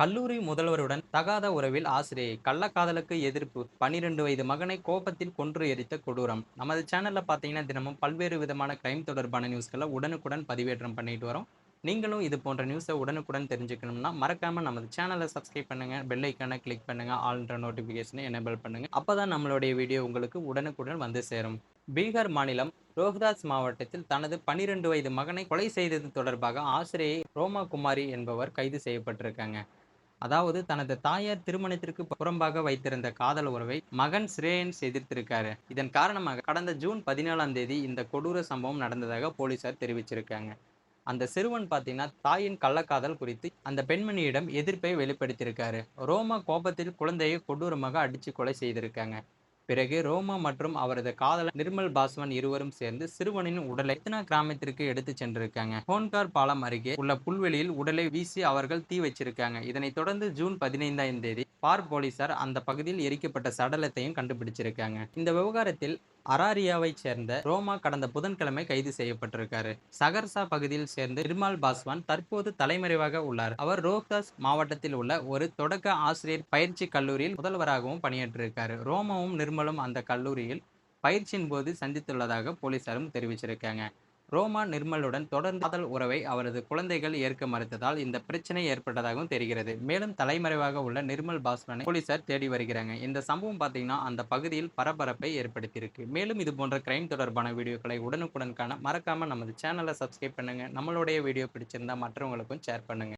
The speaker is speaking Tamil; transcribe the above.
கல்லூரி முதல்வருடன் தகாத உறவில் ஆசிரியை கள்ளக்காதலுக்கு எதிர்ப்பு. பனிரெண்டு வயது மகனை கோபத்தில் கொன்று எரித்த கொடூரம். நமது சேனல்ல பார்த்தீங்கன்னா தினமும் பல்வேறு விதமான கிரைம் தொடர்பான நியூஸ்களை உடனுக்குடன் பதிவேற்றம் பண்ணிட்டு வரோம். நீங்களும் இது போன்ற நியூஸை உடனுக்குடன் தெரிஞ்சுக்கணும்னா மறக்காம நமது சேனலை சப்ஸ்கிரைப் பண்ணுங்க பெல் ஐக்கானை கிளிக் பண்ணுங்க ஆல்ன்ற நோட்டிஃபிகேஷனை எனேபிள் பண்ணுங்க. அப்பதான் நம்மளுடைய வீடியோ உங்களுக்கு உடனுக்குடன் வந்து சேரும். பீகார் மாநிலம் ரோஹ்தாஸ் மாவட்டத்தில் தனது பனிரெண்டு வயது மகனை கொலை செய்தது தொடர்பாக ஆசிரியை ரோமா குமாரி என்பவர் கைது செய்யப்பட்டிருக்காங்க. அதாவது தனது தாயார் திருமணத்திற்கு புறம்பாக வைத்திருந்த காதல் உறவை மகன் ஸ்ரேயன்ஸ் எதிர்த்திருக்காரு. இதன் காரணமாக கடந்த ஜூன் பதினேழாம் தேதி இந்த கொடூர சம்பவம் நடந்ததாக போலீசார் தெரிவிச்சிருக்காங்க. அந்த சிறுவன் பார்த்தீங்கன்னா தாயின் கள்ளக்காதல் குறித்து அந்த பெண்மணியிடம் எதிர்ப்பை வெளிப்படுத்தியிருக்காரு. ரோமா கோபத்தில் குழந்தையை கொடூரமாக அடித்து கொலை செய்திருக்காங்க. பிறகு ரோமா மற்றும் அவரது காதலர் நிர்மல் பாஸ்வன் இருவரும் சேர்ந்து சிறுவனின் உடலை எத்தனா கிராமத்திற்கு எடுத்து சென்றிருக்காங்க. ஹோன்கார் பாலம் அருகே உள்ள புல்வெளியில் உடலை வீசி அவர்கள் தீ வச்சிருக்காங்க. இதனைத் தொடர்ந்து ஜூன் பதினைந்தாம் தேதி பார் போலீசார் அந்த பகுதியில் எரிக்கப்பட்ட சடலத்தையும் கண்டுபிடிச்சிருக்காங்க. இந்த விவகாரத்தில் அராரியாவை சேர்ந்த ரோமா கடந்த புதன்கிழமை கைது செய்யப்பட்டிருக்காரு. சகர்சா பகுதியில் சேர்ந்த நிர்மல் பாஸ்வான் தற்போது தலைமறைவாக உள்ளார். அவர் ரோஹ்தாஸ் மாவட்டத்தில் உள்ள ஒரு தொடக்க ஆசிரியர் பயிற்சி கல்லூரியில் முதல்வராகவும் பணியாற்றிருக்காரு ரோமாவும் நிர்மலும் அந்த கல்லூரியில் பயிற்சியின் போது சந்தித்துள்ளதாக போலீசாரும் தெரிவிச்சிருக்காங்க. ரோமா நிர்மலுடன் தொடர்ந்து காதல் உறவை அவரது குழந்தைகள் ஏற்க மறுத்ததால் இந்த பிரச்சனை ஏற்பட்டதாகவும் தெரிகிறது. மேலும் தலைமறைவாக உள்ள நிர்மல் பாஸ்வனை போலீசார் தேடி வருகிறாங்க. இந்த சம்பவம் பார்த்தீங்கன்னா அந்த பகுதியில் பரபரப்பை ஏற்படுத்தியிருக்கு. மேலும் இது போன்ற கிரைம் தொடர்பான வீடியோக்களை உடனுக்குடன் காண மறக்காம நமது சேனலை சப்ஸ்கிரைப் பண்ணுங்க. நம்மளுடைய வீடியோ பிடிச்சிருந்தா மற்றவங்களுக்கும் ஷேர் பண்ணுங்க.